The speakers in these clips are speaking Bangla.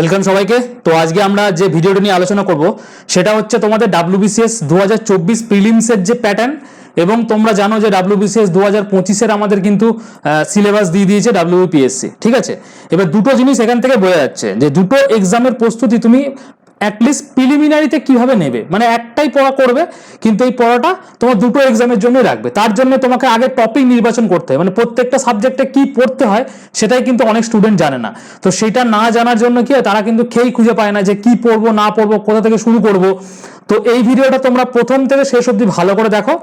ওয়েলকাম সবাইকে। তো আজকে আমরা যে ভিডিওটা নিয়ে আলোচনা করব, সেটা হচ্ছে তোমাদের ডাব্লিউবিসিএস দু হাজার চব্বিশ প্রিলিমসের যে প্যাটার্ন এবং তোমরা জানো যে ডাব্লিউবিসিএস দু হাজার পঁচিশের আমাদের কিন্তু সিলেবাস দিয়ে দিয়েছে ডাব্লিউপিএসসি ঠিক আছে? এবার দুটো জিনিস এখান থেকে বোঝা যাচ্ছে যে দুটো এক্সামের প্রস্তুতি তুমি অ্যাটলিস্ট প্রিলিমিনারিতে কীভাবে নেবে? মানে একটাই পড়া করবে, কিন্তু এই পড়াটা তোমার দুটো এক্সামের জন্যই রাখবে। তার জন্য তোমাকে আগে টপিক নির্বাচন করতে হয়। মানে প্রত্যেকটা সাবজেক্টে কি পড়তে হয়, সেটাই কিন্তু অনেক স্টুডেন্ট জানে না। তো সেটা না জানার জন্য কি হয়, তারা কিন্তু খেয়েই খুঁজে পায় না যে কি পড়ব, না পড়ব, কোথা থেকে শুরু করব। তো এই ভিডিওটা তোমরা প্রথম থেকে শেষ অবধি ভালো করে দেখো।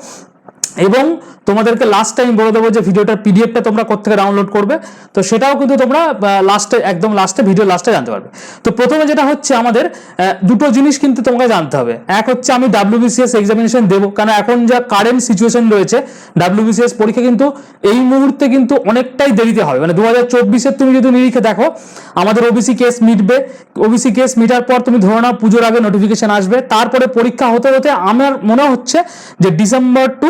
এবং তোমাদেরকে লাস্ট টাইম বলে দেবো যে ভিডিওটার পিডিএফটা তোমরা কোথেকে ডাউনলোড করবে। তো সেটাও কিন্তু তোমরা লাস্টে একদম লাস্টে ভিডিও লাস্টে জানতে পারবে। তো প্রথমে যেটা হচ্ছে আমাদের দুটো জিনিস কিন্তু তোমাকে জানতে হবে। এক হচ্ছে আমি ডাব্লিউবিসিএস এক্সামিনেশন দেবো, কারণ এখন যা কারেন্ট সিচুয়েশন রয়েছে ডাব্লিউবিসিএস পরীক্ষা কিন্তু এই মুহূর্তে কিন্তু অনেকটাই দেরিতে হবে। মানে দু হাজার তুমি যদি নিরিখে দেখো, আমাদের ওবিসি কেস মিটবে। ওবিসি কেস মিটার পর তুমি ধরে নাও পুজোর আগে নোটিফিকেশন আসবে। তারপরে পরীক্ষা হতে হতে আমার মনে হচ্ছে যে ডিসেম্বর টু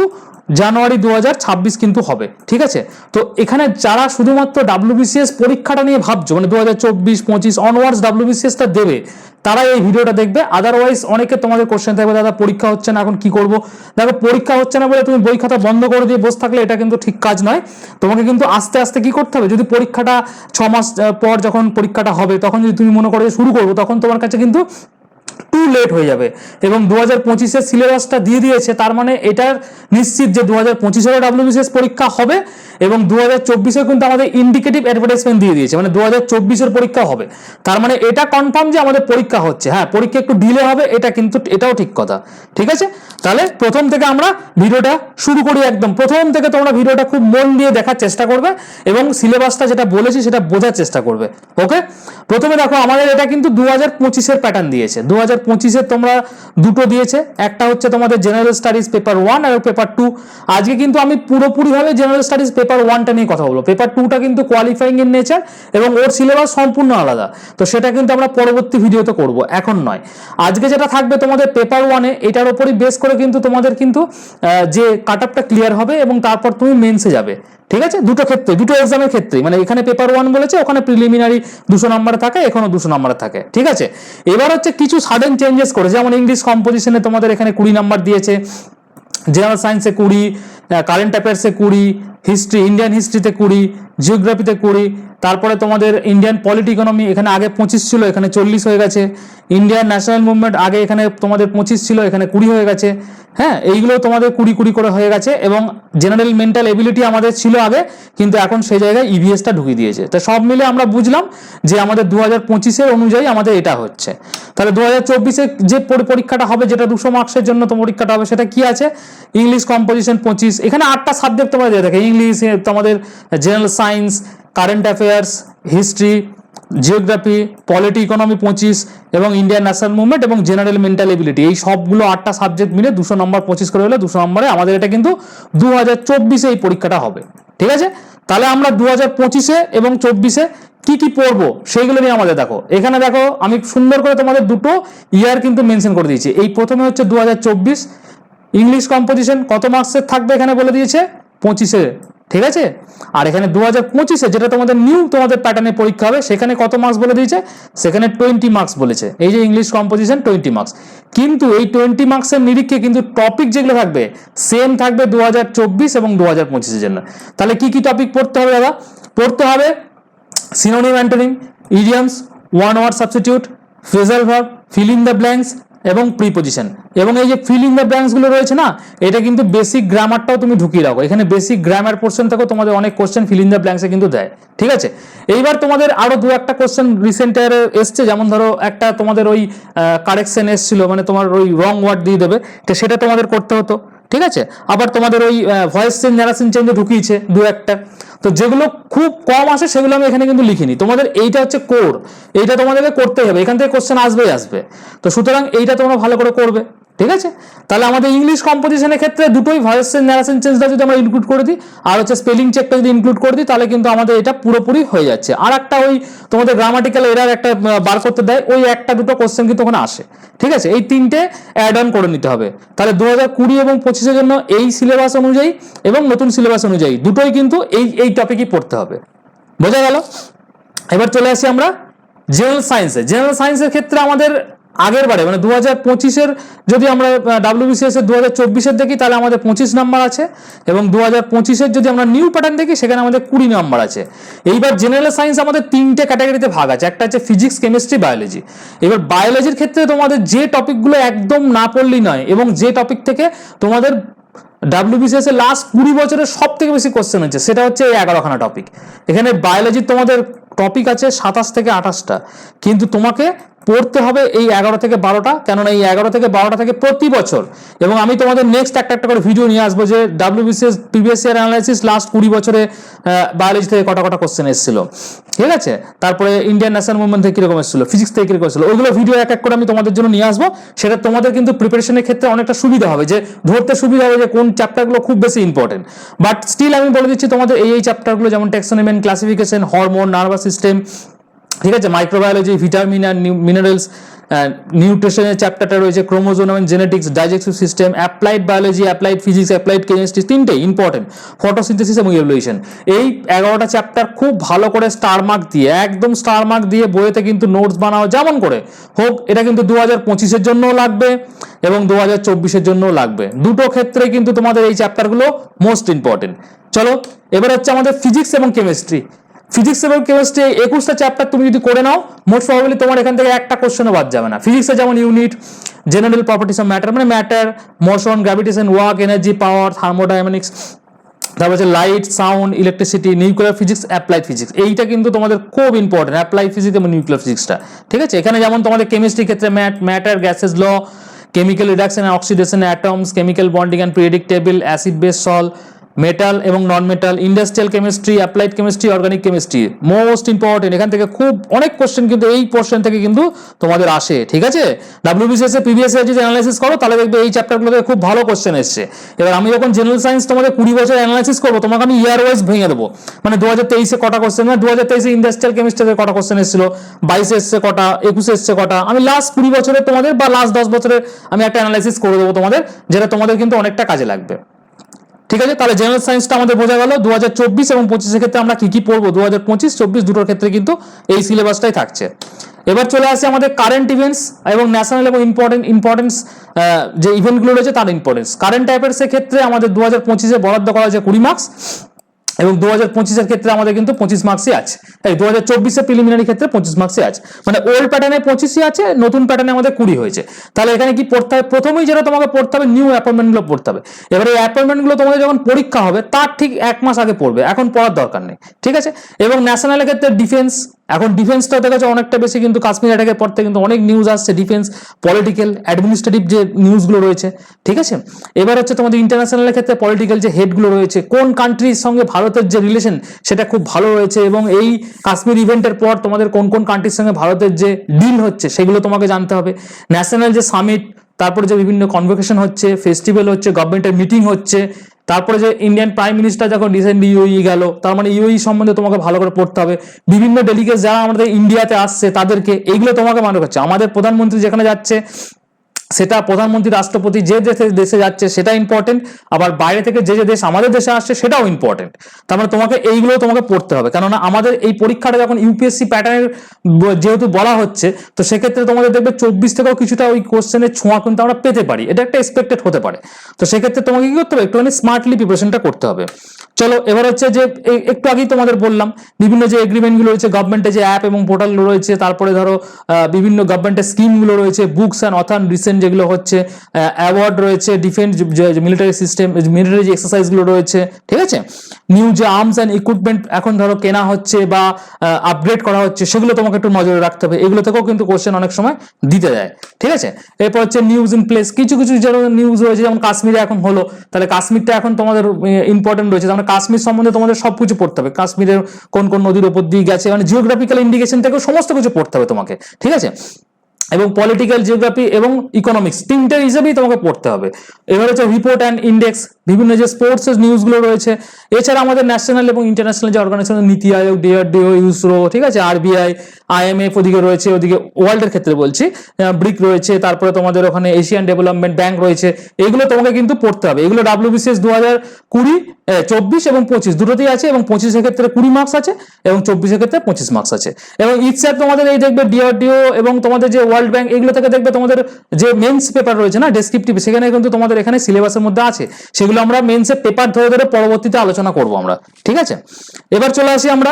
জানুয়ারি দু হাজার ছাব্বিশ কিন্তু হবে, ঠিক আছে? তো এখানে যারা শুধুমাত্র ডাব্লিউবিসিএস পরীক্ষাটা নিয়ে ভাবছ মানে দু হাজার চব্বিশ, পঁচিশ অনওয়ার্ডস ডাব্লিউবিসিএসটা দেবে তারা এই ভিডিওটা দেখবে। আদারওয়াইজ অনেকে তোমাদের কোশ্চেন থাকবে, দাদা, পরীক্ষা হচ্ছে না, এখন কি করব? দেখো, পরীক্ষা হচ্ছে না বলে তুমি বই খাতা বন্ধ করে দিয়ে বসে থাকলে এটা কিন্তু ঠিক কাজ নয়। তোমাকে কিন্তু আস্তে আস্তে কি করতে হবে? যদি পরীক্ষাটা ছ মাস পর যখন পরীক্ষাটা হবে, তখন যদি তুমি মনে করো শুরু করব, তখন তোমার কাছে কিন্তু টু লেট হয়ে যাবে। এবং দু হাজার পঁচিশের সিলেবাসটা দিয়ে দিয়েছে, তার মানে এটার নিশ্চিত যে দু হাজার পঁচিশেরও ডাব্লিউবিসিএস পরীক্ষা হবে এবং দু হাজার চব্বিশে কিন্তু আমাদের ইন্ডিকেটিভ অ্যাডভার্টাইজমেন্ট দিয়ে দিয়েছে মানে দু হাজার চব্বিশের পরীক্ষা হবে। তার মানে এটা কনফার্ম যে আমাদের পরীক্ষা হচ্ছে। হ্যাঁ পরীক্ষা একটু ডিলে হবে, এটা কিন্তু এটাও ঠিক কথা। ঠিক আছে? তাহলে প্রথম থেকে আমরা ভিডিওটা শুরু করি একদম। প্রথম থেকে তোমরা ভিডিওটা খুব মন দিয়ে দেখার চেষ্টা করবে এবং সিলেবাসটা যেটা বলেছি সেটা বোঝার চেষ্টা করবে। ওকে প্রথমে দেখো, আমাদের এটা কিন্তু দু হাজার পঁচিশের প্যাটার্ন দিয়েছে। দু হাজার পঁচিশের তোমরা দুটো দিয়েছে। একটা হচ্ছে তোমাদের জেনারেল স্টাডিজ পেপার ওয়ান আর পেপার টু আজকে কিন্তু আমি পুরোপুরিভাবে জেনারেল স্টাডিজ পেপার ওয়ানটা নিয়ে কথা বলব। পেপার টুটা কিন্তু কোয়ালিফাইং ইন নেচার এবং ওর সিলেবাস সম্পূর্ণ আলাদা। তো সেটা কিন্তু আমরা পরবর্তী ভিডিওতে করব। এখন নয়। আজকে যেটা থাকবে তোমাদের পেপার ওয়ানে এটার উপরই বেস করে কিন্তু তোমাদের কিন্তু যে কাট ক্লিয়ার হবে এবং তারপর তুমি মেন্সে যাবে। ঠিক আছে? দুটো ক্ষেত্রে, দুটো এক্সামের ক্ষেত্রে মানে এখানে পেপার ওয়ান বলেছে, ওখানে প্রিলিমিনারি দুশো নম্বরে থাকে, এখানেও দুশো নম্বরে থাকে। ঠিক আছে? এবার হচ্ছে কিছু সাডেন চেঞ্জেস করে, যেমন ইংলিশ কম্পোজিশনে তোমাদের এখানে কুড়ি নাম্বার দিয়েছে জেনারেল সায়েন্সে কুড়ি কারেন্ট অ্যাফেয়ার্সে কুড়ি হিস্ট্রি ইন্ডিয়ান হিস্ট্রিতে কুড়ি জিওগ্রাফিতে কুড়ি, তারপরে তোমাদের ইন্ডিয়ান পলিটি ইকোনমি এখানে আগে পঁচিশ ছিল, এখানে চল্লিশ হয়ে গেছে। ইন্ডিয়ান ন্যাশনাল মুভমেন্ট আগে এখানে তোমাদের পঁচিশ ছিল, এখানে কুড়ি হয়ে গেছে। হ্যাঁ এইগুলো তোমাদের কুড়ি কুড়ি করে হয়ে গেছে এবং জেনারেল মেন্টাল এবিলিটি আমাদের ছিল আগে, কিন্তু এখন সেই জায়গায় ইভিএসটা ঢুকিয়ে দিয়েছে। তো সব মিলে আমরা বুঝলাম যে আমাদের দু হাজার পঁচিশের অনুযায়ী আমাদের এটা হচ্ছে। তাহলে দু হাজার চব্বিশে যে পরি- পরীক্ষাটা হবে, যেটা দুশো মার্কসের জন্য তো পরীক্ষাটা হবে, সেটা কি আছে? ইংলিশ কম্পোজিশন পঁচিশ, এখানে আটটা সাবজেক্ট তোমাদের দিয়ে থাকে ইংলিশ তোমাদের general science current affairs history geography polity economy পঁচিশ, এবং ইন্ডিয়ান ন্যাশনাল মুভমেন্ট এবং জেনারেল মেন্টাল এবিলিটি এই সবগুলো আটটা সাবজেক্ট মিলে দুশো নম্বর পঁচিশ করে হলে দুশো নম্বরে আমাদের এটা কিন্তু দু হাজার চব্বিশে এই পরীক্ষাটা হবে। ঠিক আছে? তাহলে আমরা দু হাজার পঁচিশে এবং চব্বিশে কি কি পড়ব সেইগুলো নিয়ে আমাদের দেখো। এখানে দেখো আমি সুন্দর করে তোমাদের দুটো ইয়ার কিন্তু মেনশন করে দিয়েছি। এই প্রথমে হচ্ছে দু হাজার চব্বিশ ইংলিশ কম্পোজিশন কত মার্কসের থাকবে এখানে বলে দিয়েছে? পঁচিশে, ঠিক আছে? আর এখানে দু হাজার পঁচিশে যেটা তোমাদের নিউ তোমাদের প্যাটার্নে পরীক্ষা হবে, সেখানে কত মার্কস বলে দিয়েছে? সেখানে টোয়েন্টি মার্কস বলেছে। এই যে ইংলিশ কম্পোজিশন টোয়েন্টি মার্কস কিন্তু এই টোয়েন্টি মার্কসের নিরীক্ষে কিন্তু টপিক যেগুলো থাকবে সেম থাকবে দু হাজার চব্বিশ এবং দু হাজার পঁচিশের জন্য। তাহলে কি কি টপিক পড়তে হবে দাদা? পড়তে হবে synonym antonym idioms one word substitute phrasal verb fill in the blanks এবং প্রিপোজিশন এবং এই যে ফিল ইন দ্য ব্ল্যাঙ্কসগুলো রয়েছে না, এটা কিন্তু বেসিক গ্রামারটাও তুমি ঢুকিয়ে রাখো। এখানে বেসিক গ্রামার পোর্শন থেকেও তোমাদের অনেক কোশ্চেন ফিল ইন দ্য ব্ল্যাঙ্কসে কিন্তু দেয়। ঠিক আছে? এইবার তোমাদের আরও দু একটা কোশ্চেন রিসেন্ট ইয়ারে এসছে, যেমন ধরো একটা তোমাদের ওই কারেকশন এসছিল মানে তোমার ওই রং ওয়ার্ড দিয়ে দেবে। তো সেটা তোমাদের করতে হতো। ঠিক আছে? আবার তোমাদের ওই ভয়েস চেঞ্জ ন্যারেশন চেঞ্জে ঢুকিয়েছে দু একটা। তো যেগুলো খুব কম আসে, সেগুলো আমি এখানে কিন্তু লিখিনি। তোমাদের এইটা হচ্ছে কোর এইটা তোমাদেরকে করতেই হবে। এখান থেকে কোশ্চেন আসবেই আসবে। তো সুতরাং এইটা তোমরা ভালো করে করবে। ঠিক আছে? তাহলে আমাদের ইংলিশ কম্পোজিশনের ক্ষেত্রে দুটোই ভয়েস চেঞ্জ ন্যারেশন চেঞ্জটা যদি আমরা ইনক্লুড করে দিই, আর হচ্ছে স্পেলিং চেকটা যদি ইনক্লুড করে দিই, তাহলে কিন্তু আমাদের এটা পুরোপুরি হয়ে যাচ্ছে। আর একটা ওই তোমাদের গ্রামাটিক্যাল এরার একটা বার করতে দেয়, ওই একটা দুটো কোশ্চেন কিন্তু ওখানে আসে। ঠিক আছে? এই তিনটে অ্যাড অন করে নিতে হবে। তাহলে দু হাজার কুড়ি এবং পঁচিশের জন্য এই সিলেবাস অনুযায়ী এবং নতুন সিলেবাস অনুযায়ী দুটোই কিন্তু এই এই টপিকই পড়তে হবে। বোঝা গেল? এবার চলে আসি আমরা জেনারেল সায়েন্সে জেনারেল সায়েন্সের ক্ষেত্রে আমাদের আগের বারে মানে দু হাজার পঁচিশের যদি আমরা ডাব্লিউবিসিএস এর দু হাজার চব্বিশের দেখি, তাহলে আমাদের পঁচিশ নাম্বার আছে। এবং দু হাজার পঁচিশের যদি আমরা নিউ প্যাটার্ন দেখি, সেখানে আমাদের কুড়ি নাম্বার আছে। এইবার জেনারেল সায়েন্স আমাদের তিনটে ক্যাটাগরিতে ভাগ আছে। একটা হচ্ছে ফিজিক্স কেমিস্ট্রি বায়োলজি এবার বায়োলজির ক্ষেত্রে তোমাদের যে টপিকগুলো একদম না পড়লেই নয়, এবং যে টপিক থেকে তোমাদের ডাব্লিউবিসিএস এর লাস্ট কুড়ি বছরের সব থেকে বেশি কোশ্চেন হচ্ছে, সেটা হচ্ছে এই এগারোখানা টপিক এখানে বায়োলজির তোমাদের টপিক আছে সাতাশ থেকে আঠাশটা। কিন্তু তোমাকে পড়তে হবে এই এগারো থেকে বারোটা, কেননা এই এগারো থেকে বারোটা থেকে প্রতি বছর। এবং আমি তোমাদের নেক্সট একটা একটা করে ভিডিও নিয়ে আসব যে WBCS previous year analysis last কুড়ি বছরে বায়োলজি থেকে কটা কটা কোশ্চেন এসেছিল। ঠিক আছে? তারপরে ইন্ডিয়ান ন্যাশনাল মুভমেন্ট থেকে কীরকম এসেছিল ফিজিক্স থেকে কীরকম এসেছিল, ওইগুলো ভিডিও এক এক করে আমি তোমাদের জন্য নিয়ে আসব। সেটা তোমাদের কিন্তু প্রিপারেশনের ক্ষেত্রে অনেকটা সুবিধা হবে, যে ধরতে সুবিধা হবে যে কোন চ্যাপ্টারগুলো খুব বেশি ইম্পর্টেন্ট বাট স্টিল আমি বলে দিচ্ছি তোমাদের এই এই চ্যাপ্টারগুলো যেমন টেক্সোনমিয়ান ক্লাসিফিকেশন হরমোন নার্ভাস সিস্টেম ঠিক আছে? মাইক্রোবায়োলজি ভিটামিন অ্যান্ড মিনারেলস নিউট্রিশনের চ্যাপ্টারটা রয়েছে chromosome and genetics digestive system applied biology applied physics applied chemistry তিনটেই ইম্পর্টেন্ট ফটোসিনথেসিস এবং ইভলিউশন এই এগারোটা চ্যাপ্টার খুব ভালো করে স্টার মার্ক দিয়ে, একদম স্টার মার্ক দিয়ে বইয়েতে কিন্তু নোটস বানাও, যেমন করে। হোক, এটা কিন্তু দু হাজার পঁচিশের জন্যও লাগবে এবং দু হাজার চব্বিশের জন্যও লাগবে। দুটো ক্ষেত্রে কিন্তু তোমাদের এই চ্যাপ্টারগুলো মোস্ট ইম্পর্টেন্ট চলো, এবার হচ্ছে আমাদের ফিজিক্স এবং কেমিস্ট্রি ফিজিক্স এবং কেমিস্ট্রি একুশটা চ্যাপ্টার তুমি যদি করে নাও মোস্ট প্রবাবলি তোমার এখান থেকে একটা কোশ্চেনও বাদ যাবে না। ফিজিক্সে যেমন unit general properties of matter মানে matter motion gravitation work energy power thermodynamics তারপর হচ্ছে light sound electricity nuclear physics applied physics এইটা কিন্তু তোমাদের খুব ইম্পর্টেন্ট অ্যাপ্লাইড ফিজিক্স এবং নিউক্লিয়ার ফিজিক্সটা ঠিক আছে? এখানে যেমন তোমাদের কেমিস্ট্রির ক্ষেত্রে mat matter gases law chemical reduction and oxidation atoms chemical bonding and periodic table acid base salt metal এবং non metal industrial chemistry applied chemistry organic chemistry most important এখান থেকে খুব অনেক কোশ্চেন কিন্তু এই পোর্শন থেকে কিন্তু তোমাদের আসে, ঠিক আছে? ডাব্লিউবিসিএস এর প্রিভিয়াস ইয়ার যদি অ্যানালাইসিস করো, তাহলে দেখবে এই চ্যাপ্টারগুলো থেকে খুব ভালো কোশ্চেন এসছে। এবার আমি যখন জেনারেল সায়েন্স তোমাদের কুড়ি বছর অ্যানালাইসিস করব, তোমাকে আমি ইয়ার ওয়াইজ ভেঙে দেবো। মানে দু হাজার তেইশে কটা কোশ্চেন মানে দু হাজার তেইশে ইন্ডাস্ট্রিয়াল কেমিস্ট্রিতে কটা কোশ্চেন এসেছিল, বাইশে এসছে কটা, একুশে এসছে কটা। আমি লাস্ট কুড়ি বছরের তোমাদের বা লাস্ট দশ বছরের আমি একটা অ্যানালাইসিস করে দেবো তোমাদের, যেটা তোমাদের কিন্তু অনেকটা কাজে লাগবে। ঠিক আছে? তাহলে জেনারেল সায়েন্সটা আমাদের বোঝা গেল। দু হাজার চব্বিশ এবং পঁচিশের ক্ষেত্রে আমরা কী কী পড়ব? দু হাজার পঁচিশ, চব্বিশ দুটোর ক্ষেত্রে কিন্তু এই সিলেবাসটাই থাকছে। এবার চলে আসে আমাদের কারেন্ট ইভেন্টস এবং ন্যাশনাল এবং ইম্পর্টেন্ট ইম্পর্টেন্স যে ইভেন্টগুলো রয়েছে তার ইম্পর্টেন্স কারেন্ট অ্যাফেয়ার্সের ক্ষেত্রে আমাদের দু হাজার পঁচিশে বরাদ্দ করা হয়েছে কুড়ি মার্কস এবং দু হাজার পঁচিশের ক্ষেত্রে আমাদের কিন্তু পঁচিশ মার্কসই আছে। তাই দু হাজার চব্বিশে প্রিলিমিনারি ক্ষেত্রে পঁচিশ মার্কসই আছে। মানে ওল্ড প্যাটার্নে পঁচিশই আছে, নতুন প্যাটার্নে আমাদের কুড়ি হয়েছে। তাহলে এখানে কি পড়তে হবে? প্রথমেই যেটা তোমাকে পড়তে হবে নিউ অ্যাপয়েন্টমেন্টগুলো পড়তে হবে। এবার এই অ্যাপয়েন্টমেন্টগুলো তোমাদের যখন পরীক্ষা হবে, তার ঠিক এক মাস আগে পড়বে। এখন পড়ার দরকার নেই। ঠিক আছে? এবং ন্যাশনালের ক্ষেত্রে ডিফেন্স এখন ডিফেন্সটা দেখা যাচ্ছে অনেকটা বেশি, কিন্তু কাশ্মীর অ্যাটাকের পর থেকে কিন্তু অনেক নিউজ আসছে ডিফেন্স পলিটিক্যাল অ্যাডমিনিস্ট্রেটিভ যে নিউজগুলো রয়েছে, ঠিক আছে? এবার হচ্ছে তোমাদের ইন্টারন্যাশনালের ক্ষেত্রে পলিটিক্যাল যে হেডগুলো রয়েছে, কোন কান্ট্রির সঙ্গে ভারতের যে রিলেশন সেটা খুব ভালো রয়েছে এবং এই কাশ্মীর ইভেন্টের পর তোমাদের কোন কোন কান্ট্রির সঙ্গে ভারতের যে ডিল হচ্ছে, সেগুলো তোমাকে জানতে হবে। ন্যাশনাল যে সামিট তারপরে যে বিভিন্ন কনভোকেশন হচ্ছে ফেস্টিভ্যাল হচ্ছে গভর্নমেন্টের মিটিং হচ্ছে তারপরে যে ইন্ডিয়ান প্রাইম মিনিস্টার যখন রিসেন্টলি ইউই গেল, তার মানে ইউই সম্বন্ধে তোমাকে ভালো করে পড়তে হবে। বিভিন্ন ডেলিগেট যারা আমাদের ইন্ডিয়াতে আসছে, তাদেরকে, এইগুলো তোমাকে মনে করছে। আমাদের প্রধানমন্ত্রী যেখানে যাচ্ছে সেটা প্রধানমন্ত্রী, রাষ্ট্রপতি যে দেশে দেশে যাচ্ছে সেটা ইম্পর্টেন্ট আবার বাইরে থেকে যে যে দেশ আমাদের দেশে আসছে সেটাও ইম্পর্টেন্ট তার মানে তোমাকে এইগুলো তোমাকে পড়তে হবে। কেননা আমাদের এই পরীক্ষাটা যখন ইউপিএসসি প্যাটার্নের যেহেতু বলা হচ্ছে, তো সেক্ষেত্রে তোমাদের দেখবে চব্বিশ থেকেও কিছুটা ওই কোশ্চেনের ছোঁয়া কিন্তু আমরা পেতে পারি। এটা একটা এক্সপেক্টেড হতে পারে। তো সেক্ষেত্রে তোমাকে কি করতে হবে? একটুখানি স্মার্টলি প্রিপারেশনটা করতে হবে। চলো, এবার হচ্ছে যে একটু আগেই তোমাদের বললাম, বিভিন্ন যে এগ্রিমেন্টগুলো রয়েছে গভর্নমেন্টের যে অ্যাপ এবং পোর্টালগুলো রয়েছে, তারপরে ধরো বিভিন্ন গভর্নমেন্টের স্কিমগুলো রয়েছে বুকস অ্যান্ড অথর রিসেন্ট যেগুলো হচ্ছে অ্যাওয়ার্ড রয়েছে ডিফেন্স মিলিটারি সিস্টেম মিলিটারি যে এক্সারসাইজগুলো রয়েছে, ঠিক আছে? নিউ যে আর্মস অ্যান্ড ইকুইপমেন্ট এখন ধরো কেনা হচ্ছে বা আপগ্রেড করা হচ্ছে, সেগুলো তোমাকে একটু নজরে রাখতে হবে। এগুলো থেকেও কিন্তু কোশ্চেন অনেক সময় দিতে দেয় ঠিক আছে? এরপর হচ্ছে নিউজ ইন প্লেস কিছু কিছু যেমন নিউজ রয়েছে, যেমন কাশ্মীরে এখন হলো, তাহলে কাশ্মীরটা এখন তোমাদের ইম্পর্টেন্ট রয়েছে। তার মানে কাশ্মীর সম্বন্ধে তোমাদের সব কিছু পড়তে হবে। কাশ্মীরের কোন কোন নদীর উপর দিয়ে গেছে মানে জিওগ্রাফিক্যাল ইন্ডিকেশন থেকেও সমস্ত কিছু পড়তে হবে তোমাকে, ঠিক আছে? এবং পলিটিক্যাল জিওগ্রাফি এবং ইকোনমিক্স তিনটে হিসেবেই তোমাকে পড়তে হবে। এবার হচ্ছে রিপোর্ট অ্যান্ড ইন্ডেক্স বিভিন্ন যে স্পোর্টস নিউজগুলো রয়েছে, এছাড়া আমাদের ন্যাশনাল এবং ইন্টারন্যাশনাল যে অর্গানাইজেশন নীতি আয়োগ ডিআরডিও ইউসরো ঠিক আছে? আরবিআই আইএমএফ ওদিকে রয়েছে, ওদিকে ওয়ার্ল্ডের ক্ষেত্রে বলছি। ব্রিক রয়েছে, তারপরে তোমাদের ওখানে এশিয়ান ডেভেলপমেন্ট ব্যাংক রয়েছে, এগুলো তোমাকে কিন্তু পড়তে হবে। এগুলো ডাব্লিউবিসিএস দু হাজার কুড়ি চব্বিশ এবং পঁচিশ, দুটোতেই আছে এবং পঁচিশের ক্ষেত্রে কুড়ি মার্কস আছে এবং চব্বিশের ক্ষেত্রে পঁচিশ মার্কস আছে। এবং ইটসেট তোমাদের এই দেখবে ডিআরডিও এবং তোমাদের যে ওয়ার্ল্ড ব্যাংক এগুলো থেকে দেখবে তোমাদের যে মেন্স পেপার রয়েছে না ডেসক্রিপটিভ সেখানে কিন্তু তোমাদের এখানে সিলেবাসের মধ্যে আছে। সেগুলো আমরা মেন্সের পেপার ধরে ধরে পরবর্তীতে আলোচনা করব আমরা। ঠিক আছে? এবার চলে আসি আমরা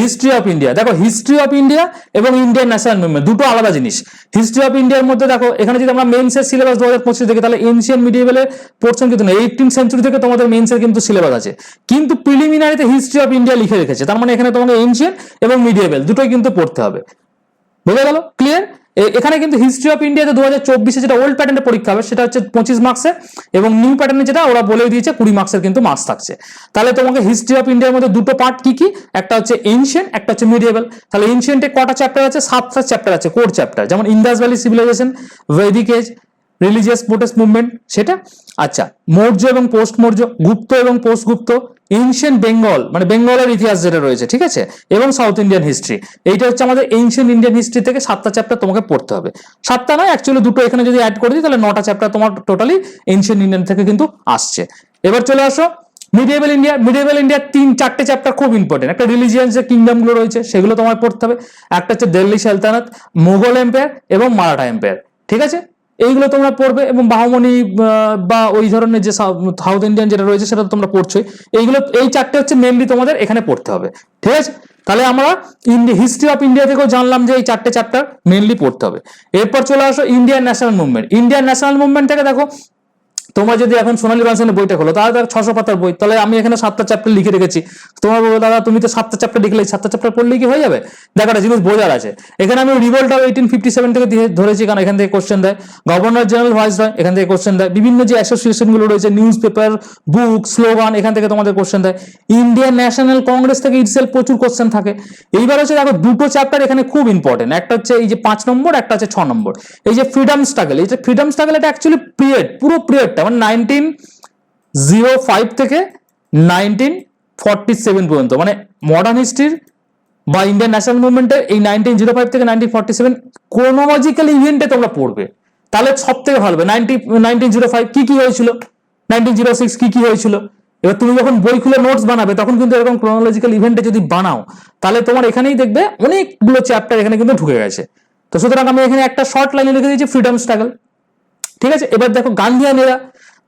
হিস্ট্রি অফ ইন্ডিয়া দেখো হিস্ট্রি অফ ইন্ডিয়া এবং ইন্ডিয়ান ন্যাশনাল মুভমেন্ট দুটো আলাদা জিনিস। হিস্ট্রি অফ ইন্ডিয়ার মধ্যে দেখো, এখানে যদি আমরা মেন্সের সিলেবাস দু হাজার পঁচিশ দেখি, তাহলে এনশিয়ান মিডিয়েবলের পোর্শন কিন্তু না এইটিন সেঞ্চুরি থেকে তোমাদের মেন্সের কিন্তু সিলেবাস আছে। কিন্তু প্রিলিমিনারিতে হিস্ট্রি অফ ইন্ডিয়া লিখে রেখেছে। তার মানে এখানে তোমাকে এনশিয়ান এবং মিডিয়েবল দুটোই কিন্তু পড়তে হবে। বোঝা গেল? ক্লিয়ার এখানে কিন্তু হিস্ট্রি অফ ইন্ডিয়াতে দু হাজার চব্বিশে যেটা ওল্ড প্যাটার্নের পরীক্ষা হবে, সেটা হচ্ছে পঁচিশ মার্কসের এবং নিউ প্যাটার্নে যেটা, ওরা বলে দিয়েছে কুড়ি মার্কসের কিন্তু মার্কস থাকছে। তাহলে তোমাকে হিস্ট্রি অফ ইন্ডিয়ার মধ্যে দুটো পার্ট কি কি? একটা হচ্ছে এনশিয়েন্ট একটা হচ্ছে মিডিয়েবল তাহলে এনশিয়েন্টে কটা চ্যাপ্টার আছে? সাতটা চ্যাপ্টার আছে কোর চ্যাপ্টার যেমন ইন্দাস ভ্যালি সিভিলাইজেশন বৈদিক এজ রিলিজিয়াস প্রোটেস্ট মুভমেন্ট সেটা? আচ্ছা মৌর্য এবং পোস্ট মৌর্য গুপ্ত এবং পোস্ট গুপ্ত এনশিয়েন্ট বেঙ্গল মানে বেঙ্গলের ইতিহাস যেটা রয়েছে, ঠিক আছে? এবং সাউথ ইন্ডিয়ান হিস্ট্রি এইটা হচ্ছে আমাদের এনশিয়েন্ট ইন্ডিয়ান হিস্ট্রি থেকে সাতটা চ্যাপ্টার তোমাকে পড়তে হবে। সাতটা নয় অ্যাকচুয়ালি দুটো এখানে যদি অ্যাড করে দিই, তাহলে নটা চ্যাপ্টার তোমার টোটালি এনশিয়েন্ট ইন্ডিয়ান থেকে কিন্তু আসছে। এবার চলে আসো মিডিয়েবল ইন্ডিয়া মিডিয়েবল ইন্ডিয়ার তিন, চারটে চ্যাপ্টার খুব ইম্পর্টেন্ট একটা রিলিজিয়ান যে কিংডমগুলো রয়েছে, সেগুলো তোমায় পড়তে হবে। একটা হচ্ছে দিল্লি সালতানাত মুঘল এম্পায়ার এবং মারাঠা এম্পায়ার ঠিক আছে? এইগুলো তোমরা পড়বে এবং বাহমণি বা ওই ধরনের যে সাউথ ইন্ডিয়ান যেটা রয়েছে সেটা তোমরা পড়ছোই। এইগুলো, এই চারটে হচ্ছে মেনলি তোমাদের এখানে পড়তে হবে। ঠিক আছে? তাহলে আমরা হিস্ট্রি অফ ইন্ডিয়া থেকেও জানলাম যে এই চারটে চ্যাপ্টার মেনলি পড়তে হবে। এরপর চলে আসো Indian national movement Indian national movement থেকে দেখো তোমরা যদি এখন সোনালী বানসানের বইটা খোলো, তাহলে দেখো ছশো পাতার বই, তাহলে আমি এখানে সাতটা চ্যাপ্টার লিখে রেখেছি। তোমার বলব, দাদা, তুমি তো সাতটা চ্যাপ্টার লিখলে, সাতটা চ্যাপ্টার পড়লে কি হয়ে যাবে? দেখো, একটা জিনিস বোঝার আছে। এখানে আমি রিভোল্ট এইটিন ফিফটি সেভেন থেকে দিয়ে ধরেছি, কারণ এখান থেকে কোশ্চেন দেয়। গভর্নর জেনারেল ভয়েস দেয়, এখান থেকে কোশ্চেন দেয়। বিভিন্ন যে অ্যাসোসিয়েশনগুলো রয়েছে নিউজ পেপার বুক স্লোগান এখান থেকে তোমাদের কোশ্চেন দেয়। ইন্ডিয়ান ন্যাশনাল কংগ্রেস থেকে ইটসেল প্রচুর কোশ্চেন থাকে। এইবার হচ্ছে দেখো, দুটো চ্যাপ্টার এখানে খুব ইম্পর্টেন্ট একটা হচ্ছে এই যে পাঁচ নম্বর, একটা হচ্ছে ছ নম্বর। এই যে ফ্রিডম স্ট্রাগল এই যে ফ্রিডম স্ট্রাগল এটা অ্যাকচুয়ালি পিরিয়ড পুরো পিরিয়ডটা মানে নাইনটিন জিরো ফাইভ থেকে নাইনটিন ফর্টি সেভেন পর্যন্ত। মানে মডার্ন হিস্ট্রির বা ইন্ডিয়ান ন্যাশনাল মুভমেন্টের এই নাইনটিন জিরো ফাইভ থেকে নাইনটিন ফর্টি সেভেন ক্রোনোলজিক্যাল ইভেন্টে তোমরা পড়বে। তাহলে সব থেকে ভালো হবে। নাইনটি নাইনটিন জিরো ফাইভ কি কি হয়েছিল? নাইনটিন জিরো সিক্স কি কি হয়েছিল? এবার তুমি যখন বই খুলে নোটস বানাবে, তখন কিন্তু এরকম ক্রোনোলজিক্যাল ইভেন্টে যদি বানাও, তাহলে তোমার এখানেই দেখবে অনেকগুলো চ্যাপ্টার এখানে কিন্তু ঢুকে গেছে। তো সুতরাং আমি এখানে একটা শর্ট লাইনে লিখে দিয়েছি ফ্রিডম স্ট্রাগল ঠিক আছে? এবার দেখো গান্ধিয়ানেরা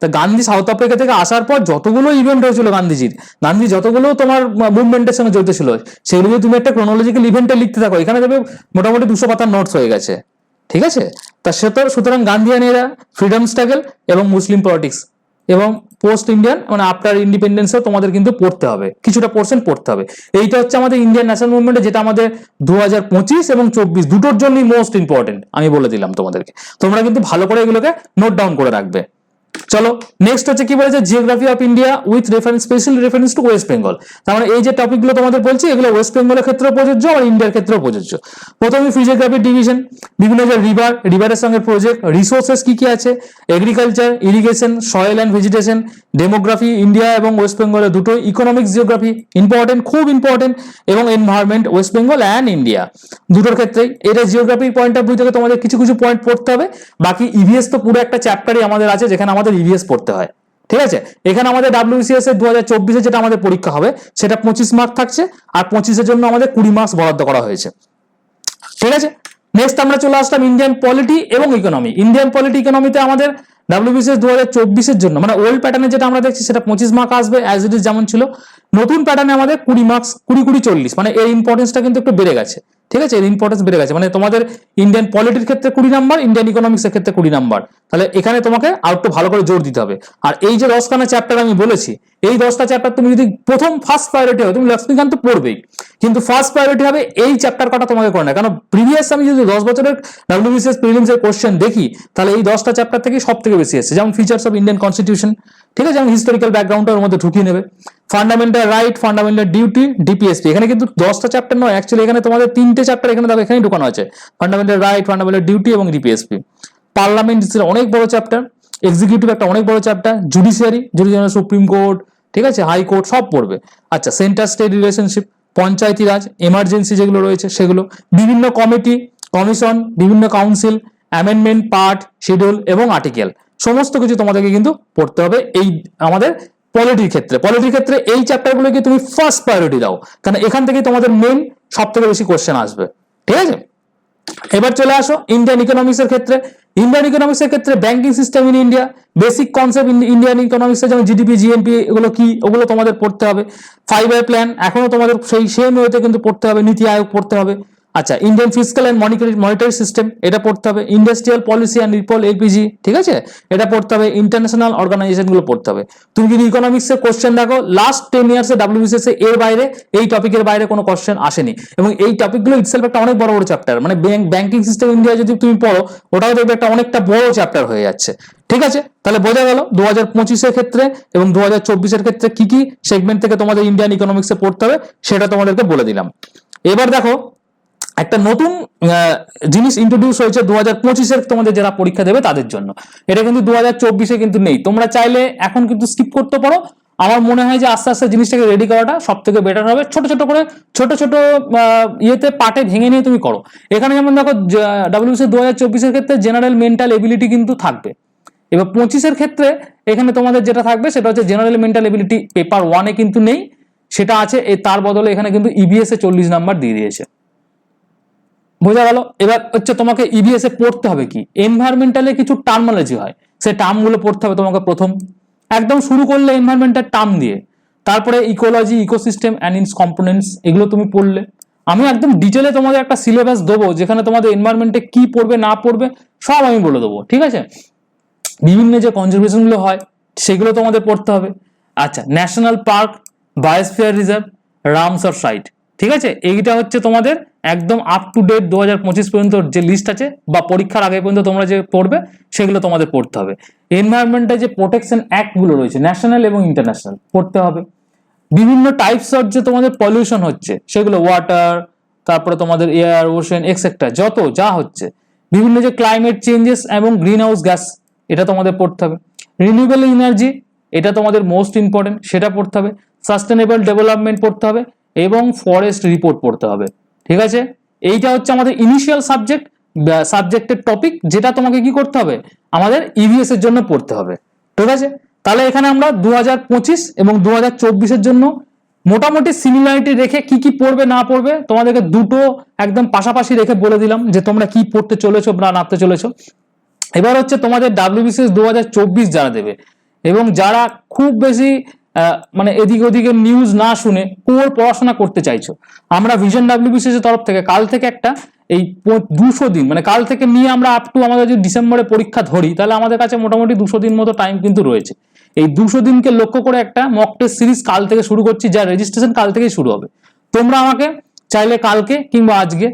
তা গান্ধী সাউথ আফ্রিকা থেকে আসার পর যতগুলো ইভেন্ট হয়েছিল গান্ধীজির, গান্ধী যতগুলো তোমার মুভমেন্টের সঙ্গে জড়িত ছিল, সেগুলো তুমি একটা ক্রোনোলজিক্যাল ইভেন্টে লিখতে থাকো, এখানে দেখবে মোটামুটি দুশো পাতার নোটস হয়ে গেছে। ঠিক আছে? তো সুতরাং গান্ধিয়ানেরা ফ্রিডম স্ট্রাগল এবং মুসলিম পলিটিক্স এবং পোস্ট ইন্ডিয়ান মানে আফটার ইন্ডিপেন্ডেন্সও তোমাদের কিন্তু পড়তে হবে। কিছুটা পোর্শন পড়তে হবে। এইটা হচ্ছে আমাদের ইন্ডিয়ান ন্যাশনাল মুভমেন্টে যেটা আমাদের দু হাজার পঁচিশ এবং চব্বিশ দুটোর জন্যই মোস্ট ইম্পর্টেন্ট আমি বলে দিলাম তোমাদেরকে। তোমরা কিন্তু ভালো করে এগুলোকে নোট ডাউন করে রাখবে। চলো নেক্সট হচ্ছে কি বলেছে? Geography of India with reference special reference to West Bengal তার মানে এই যে টপিকগুলো তোমাদের বলছি, এগুলো ওয়েস্ট বেঙ্গলের ক্ষেত্রেও প্রযোজ্য আর ইন্ডিয়ার ক্ষেত্রেও প্রযোজ্য। প্রথমে ফিজিওগ্রাফি ডিভিশন বিভিন্ন যে রিভার রিভারের সঙ্গে প্রজেক্ট রিসোর্সেস কি কি আছে? Agriculture irrigation soil and vegetation demography India এবং ওয়েস্ট বেঙ্গলের দুটো ইকোনমিক জিওগ্রাফি ইম্পর্টেন্ট খুব ইম্পর্টেন্ট এবং environment West Bengal and India দুটোর ক্ষেত্রেই। এটা জিওগ্রাফির পয়েন্ট অফ ভিউ থেকে তোমাদের কিছু কিছু পয়েন্ট পড়তে হবে। বাকি ইভিএস তো পুরো একটা চ্যাপ্টারই আমাদের আছে, যেখানে আমাদের ইভিএস পড়তে হয়। ঠিক আছে? এখানে আমাদের ডাব্লিউসিএস এর দু হাজার যেটা আমাদের পরীক্ষা হবে, সেটা পঁচিশ মার্ক থাকছে আর পঁচিশের জন্য আমাদের কুড়ি মার্কস বরাদ্দ করা হয়েছে। ঠিক আছে? নেক্সট আমরা চলে আসলাম ইন্ডিয়ান পলিটি এবং ইকোনমি ইন্ডিয়ান পলিটি ইকোনমিতে আমাদের ডাব্লিউবিসিএস দু হাজার চব্বিশের জন্য মানে ওল্ড প্যাটার্নে যেটা আমরা দেখছি সেটা পঁচিশ মার্ক আসবে অ্যাজ ইট ইজ যেমন ছিল। নতুন প্যাটার্নে আমাদের কুড়ি মার্কস কুড়ি কুড়ি চল্লিশ মানে এর ইম্পর্টেন্সটা কিন্তু একটু বেড়ে গেছে। ঠিক আছে? এর ইম্পর্টেন্স বেড়ে গেছে। মানে তোমাদের ইন্ডিয়ান পলিটির ক্ষেত্রে কুড়ি নাম্বার ইন্ডিয়ান ইকোনমিক্সের ক্ষেত্রে কুড়ি নাম্বার তাহলে এখানে তোমাকে আর একটু ভালো করে জোর দিতে হবে। আর এই যে দশখানা চ্যাপ্টার আমি বলেছি, এই দশটা চ্যাপ্টার তুমি যদি প্রথম ফার্স্ট প্রায়োরিটি হবে তুমি লক্ষ্মীকান্ত পড়বেই। কিন্তু ফার্স্ট প্রায়োরিটি হবে এই চ্যাপ্টার কটা তোমাকে করে না কারণ প্রিভিয়াস আমি যদি দশ বছরের ডাব্লিউবিসিএস প্রিলিমস এর কোশ্চেন দেখি, তাহলে এই দশটা চ্যাপ্টার থেকে সব থেকে বেশি এসেছে যেমন ফিচার্স অফ ইন্ডিয়ান কনস্টিটিউশন ঠিক আছে? যেমন হিস্টোরিক্যাল ব্যাকগ্রাউন্ডটা ওর মধ্যে ঢুকিয়ে নেবে। Fundamental right fundamental duty DPSP এখানে কিন্তু দশটা চ্যাপ্টার নয় অ্যাকচুয়ালি এখানে তোমাদের তিনটে চ্যাপ্টার এখানে দেখো, এখানেই ঢুকানো আছে। ফান্ডামেন্টাল রাইট ফান্ডামেন্টাল ডিউটি এবং ডিপিএসপি পার্লামেন্ট অনেক বড় চ্যাপ্টার এক্সিকিউটিভ একটা অনেক বড় chapter judiciary judiciary supreme court ঠিক আছে? হাইকোর্ট সব পড়বে। আচ্ছা centre state relationship panchayati raj emergency যেগুলো রয়েছে সেগুলো, বিভিন্ন কমিটি কমিশন বিভিন্ন কাউন্সিল অ্যামেন্ডমেন্ট পার্ট শিডিউল এবং আর্টিকেল সমস্ত কিছু তোমাদেরকে কিন্তু পড়তে হবে এই আমাদের পলিটির ক্ষেত্রে। পলিটির ক্ষেত্রে এই চ্যাপ্টারগুলোকে তুমি ফার্স্ট প্রায়োরিটি দাও। কারণ এখান থেকে তোমাদের মেন সব থেকে বেশি কোশ্চেন আসবে। ঠিক আছে? এবার চলে আসো ইন্ডিয়ান ইকোনমিক্স এর ক্ষেত্রে। ইন্ডিয়ান ইকোনমিক্স এর ক্ষেত্রে banking system in India basic concept Indian economics যেমন জিডিপি জিএনপি এগুলো কি, ওগুলো তোমাদের পড়তে হবে। ফাইভ প্ল্যান এখনও তোমাদের সেই সেম ওয়েতে কিন্তু পড়তে হবে, নীতি আয়োগ পড়তে হবে। আচ্ছা Indian physical and monetary monetary system এটা পড়তে হবে। ইন্ডাস্ট্রিয়াল পলিসি অ্যান্ড রিপল এপিজি ঠিক আছে? এটা পড়তে হবে। ইন্টারন্যাশনাল অর্গানাইজেশনগুলো পড়তে হবে। তুমি যদি ইকোনমিক্স এর কোশ্চেন দেখো লাস্ট টেন ইয়ার্স ডাব্লিউবিসিএস এর বাইরে, এই টপিকের বাইরে কোনো কোশ্চেন আসেনি। এবং এই টপিকগুলো ইটসেলফ একটা অনেক বড় বড় চ্যাপ্টার মানে ব্যাংকিং সিস্টেম ইন্ডিয়া যদি তুমি পড়ো, ওটাও দেখবে একটা অনেকটা বড় চ্যাপ্টার হয়ে যাচ্ছে। ঠিক আছে? তাহলে বোঝা গেল দু হাজার পঁচিশের ক্ষেত্রে এবং দু হাজার চব্বিশের ক্ষেত্রে কি কি সেগমেন্ট থেকে তোমাদের ইন্ডিয়ান ইকোনমিক্সে পড়তে হবে, সেটা তোমাদেরকে বলে দিলাম। এবার দেখো একটা নতুন জিনিস ইন্ট্রোডিউস হয়েছে দু হাজার পঁচিশের তোমাদের যারা পরীক্ষা দেবে তাদের জন্য। এটা কিন্তু দু হাজার চব্বিশে কিন্তু নেই। তোমরা চাইলে এখন কিন্তু স্কিপ করতে পারো। আমার মনে হয় যে আস্তে আস্তে জিনিসটাকে রেডি করাটা সব থেকে বেটার হবে। ছোট ছোট করে, ছোট ছোট ইয়েতে পার্টে ভেঙে নিয়ে তুমি করো। এখানে যেমন দেখো ডাব্লিউসি দু হাজার চব্বিশের ক্ষেত্রে জেনারেল মেন্টাল এবিলিটি কিন্তু থাকবে। এবার পঁচিশের ক্ষেত্রে এখানে তোমাদের যেটা থাকবে সেটা হচ্ছে জেনারেল মেন্টাল এবিলিটি পেপার ওয়ানে কিন্তু নেই। সেটা আছে তার বদলে এখানে কিন্তু ইবিএস এ চল্লিশ নাম্বার দিয়ে দিয়েছে। বোঝা গেল? এবার হচ্ছে তোমাকে ইবিএস এ পড়তে হবে কি? এনভায়রনমেন্টালে কিছু টার্মোলজি হয়। সেই টার্মগুলো পড়তে হবে তোমাকে প্রথম। একদম শুরু করলে এনভায়রনমেন্টাল টার্ম দিয়ে। তারপরে ecology ecosystem and its components এগুলো তুমি পড়লে। আমি একদম ডিটেলে তোমাদের একটা সিলেবাস দেবো, যেখানে তোমাদের এনভায়রনমেন্টে কি পড়বে, না পড়বে, সব আমি বলে দেবো, ঠিক আছে? বিভিন্ন যে কনজারভেশনগুলো হয়, সেগুলো তোমাদের পড়তে হবে। আচ্ছা national park biosphere reserve Ramsar site ঠিক আছে? এইটা হচ্ছে তোমাদের একদম আপ টু ডেট দু হাজার পঁচিশ পর্যন্ত যে লিস্ট আছে বা পরীক্ষার আগে পর্যন্ত তোমরা যে পড়বে, সেগুলো তোমাদের পড়তে হবে। এনভায়রনমেন্টের যে প্রোটেকশন অ্যাক্টগুলো রয়েছে ন্যাশনাল এবং ইন্টারন্যাশনাল পড়তে হবে। বিভিন্ন টাইপস অফ যে তোমাদের পলিউশন হচ্ছে, সেগুলো ওয়াটার তারপরে তোমাদের এয়ার ওশেন এক্সেট্রা যত যা হচ্ছে, বিভিন্ন যে ক্লাইমেট চেঞ্জেস এবং গ্রিন হাউস গ্যাস এটা তোমাদের পড়তে হবে। রিনিউয়েবল এনার্জি এটা তোমাদের মোস্ট ইম্পর্টেন্ট সেটা পড়তে হবে। সাস্টেনেবল ডেভেলপমেন্ট পড়তে হবে। এবং ফরেস্ট রিপোর্ট পড়তে হবে, ঠিক আছে? এইটা হচ্ছে আমাদের ইনিশিয়াল সাবজেক্ট সাবজেক্টের টপিক যেটা তোমাকে কি করতে হবে? আমাদের ইভিএস এর জন্য পড়তে হবে, ঠিক আছে? তাহলে এখানে আমরা দু এবং দু হাজার জন্য মোটামুটি সিমিলারিটি রেখে কি কি পড়বে, না পড়বে, তোমাদেরকে দুটো একদম পাশাপাশি রেখে বলে দিলাম যে তোমরা কি পড়তে চলেছো না নামতে চলেছো। এবার হচ্ছে তোমাদের ডাব্লিউবিসিএস দু হাজার চব্বিশ যারা দেবে, এবং যারা খুব বেশি মানে এদিক ওদিকে নিউজ না শুনে কোর পড়াশোনা করতে চাইছো। আমরা ভিশন ডাব্লিউবিসিএস তরফ থেকে, কাল থেকে একটা এই দুশো দিন মানে কাল থেকে নিয়ে আমরা আপ টু আমাদের যদি ডিসেম্বরে পরীক্ষা ধরি, তাহলে আমাদের কাছে মোটামুটি দুশো দিন মতো টাইম কিন্তু রয়েছে। এই দুশো দিনকে লক্ষ্য করে একটা মক টেস্ট সিরিজ কাল থেকে শুরু করছি, যার রেজিস্ট্রেশন কাল থেকেই শুরু হবে। তোমরা আমাকে চাইলে কালকে কিংবা আজকে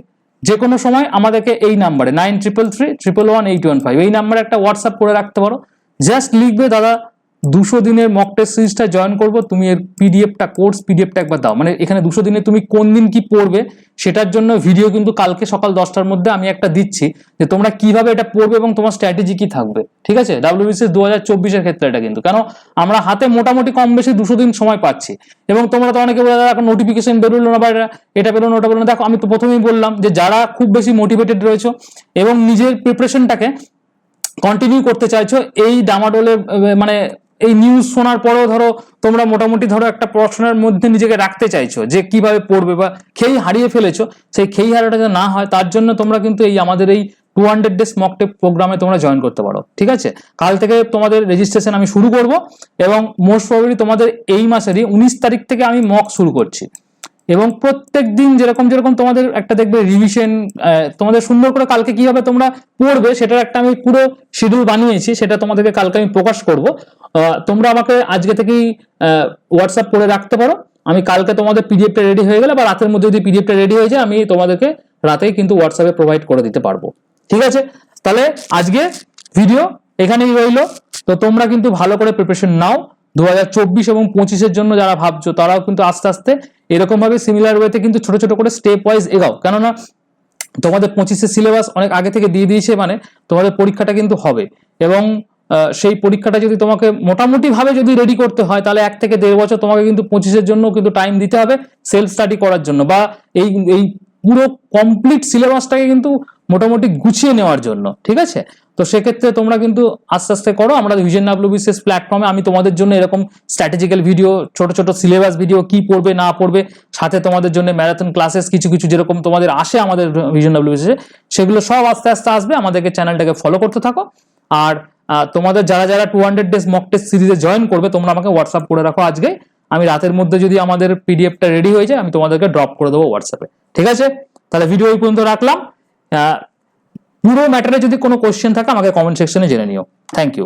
যে কোনো সময় আমাদেরকে এই নাম্বারে nine triple three triple one eight one five এই নাম্বারে একটা হোয়াটসঅ্যাপ করে রাখতে পারো। জাস্ট লিখবে, দাদা দুশো দিনের মক টেস্ট সিরিজটা জয়েন করব তুমি এর পিডিএফটা কোর্স পিডিএফটা একবার দাও। মানে এখানে দুশো দিনে তুমি কোন দিন কি পড়বে সেটার জন্য ভিডিও কিন্তু কালকে সকাল দশটার মধ্যে আমি একটা দিচ্ছি যে তোমরা কীভাবে এটা পড়বে এবং তোমার স্ট্র্যাটেজি কি থাকবে। ঠিক আছে? ডাব্লিউবিসিএস দু হাজার চব্বিশের ক্ষেত্রে এটা কিন্তু। কেন? আমরা হাতে মোটামুটি কম বেশি দুশো দিন সময় পাচ্ছি। এবং তোমরা তো অনেকে বলে "দাদা, এখন নোটিফিকেশন বেরোলো না বা এটা- বেরোনো ওটা বেরোনো দেখো আমি তো প্রথমেই বললাম যে যারা খুব বেশি মোটিভেটেড রয়েছে এবং নিজের প্রিপারেশনটাকে কন্টিনিউ করতে চাইছো এই ডামাডোলে মানে এই নিউজ শোনার পরেও ধরো তোমরা মোটামুটি ধরো একটা পড়াশোনার মধ্যে নিজেকে রাখতে চাইছো, যে কীভাবে পড়বে বা খেই হারিয়ে ফেলেছো, সেই খেই হারাটা যেন না হয়, তার জন্য তোমরা কিন্তু এই আমাদের এই টু হান্ড্রেড ডেজ মক টেপ প্রোগ্রামে তোমরা জয়েন করতে পারো, ঠিক আছে? কাল থেকে তোমাদের রেজিস্ট্রেশন আমি শুরু করব এবং মোস্ট প্রবলি তোমাদের এই মাসেরই উনিশ তারিখ থেকে আমি মক শুরু করছি। এবং প্রত্যেক দিন যেরকম যেরকম তোমাদের একটা দেখবে রিভিশন তোমাদের সুন্দর করে কালকে কীভাবে তোমরা পড়বে সেটার একটা আমি পুরো শিডিউল বানিয়েছি, সেটা তোমাদেরকে কালকে আমি প্রকাশ করব। তোমরা আমাকে আজকে থেকেই হোয়াটসঅ্যাপ করে রাখতে পারো। আমি কালকে তোমাদের পিডিএফটা রেডি হয়ে গেলে বা রাতের মধ্যে যদি পিডিএফটা রেডি হয়ে যায়, আমি তোমাদেরকে রাতেই কিন্তু হোয়াটসঅ্যাপে প্রোভাইড করে দিতে পারব। ঠিক আছে? তাহলে আজকে ভিডিও এখানেই রইল। তো তোমরা কিন্তু ভালো করে প্রিপারেশন নাও। দু হাজার চব্বিশ এবং পঁচিশের জন্য যারা ভাবছ, তারাও কিন্তু আস্তে আস্তে এরকম ভাবে সিমিলার ওয়েতে কিন্তু ছোট ছোট করে স্টেপ ওয়াইজ এগাও। কেননা তোমাদের পঁচিশের সিলেবাস অনেক আগে থেকে দিয়ে দিয়েছে মানে তোমাদের পরীক্ষাটা কিন্তু হবে। এবং সেই পরীক্ষাটা যদি তোমাকে মোটামুটি ভাবে যদি রেডি করতে হয়, তাহলে এক থেকে দেড় বছর তোমাকে কিন্তু পঁচিশের জন্য কিন্তু টাইম দিতে হবে সেলফ স্টাডি করার জন্য বা এই এই পুরো কমপ্লিট সিলেবাসটাকে কিন্তু মোটামুটি গুছিয়ে নেওয়ার জন্য। ঠিক আছে? তো সেক্ষেত্রে তোমরা কিন্তু আস্তে আস্তে করো। আমরা ভিশন ডাব্লিউ বিসিএস প্ল্যাটফর্মে আমি তোমাদের জন্য এরকম স্ট্র্যাটেজিক্যাল ভিডিও ছোট ছোট সিলেবাস ভিডিও কি পড়বে, না পড়বে, সাথে তোমাদের জন্য ম্যারাথন ক্লাসেস কিছু কিছু যেরকম তোমাদের আসে আমাদের ভিশন ডাব্লিউ বিসিএস সেগুলো সব আস্তে আস্তে আসবে। আমাদেরকে চ্যানেলটাকে ফলো করতে থাকো। আর তোমাদের যারা যারা two hundred days mock test সিরিজে জয়েন করবে, তোমরা আমাকে হোয়াটসঅ্যাপ করে রাখো আজকে। আমি রাতের মধ্যে যদি আমাদের পিডিএফটা রেডি হয়ে যায়, আমি তোমাদেরকে ড্রপ করে দেবো হোয়াটসঅ্যাপে ঠিক আছে? তাহলে ভিডিও এই পর্যন্ত রাখলাম। পুরো ম্যাটারে যদি কোনো কোয়েশ্চেন থাকে আমাকে কমেন্ট সেকশনে জেনে নিও। Thank you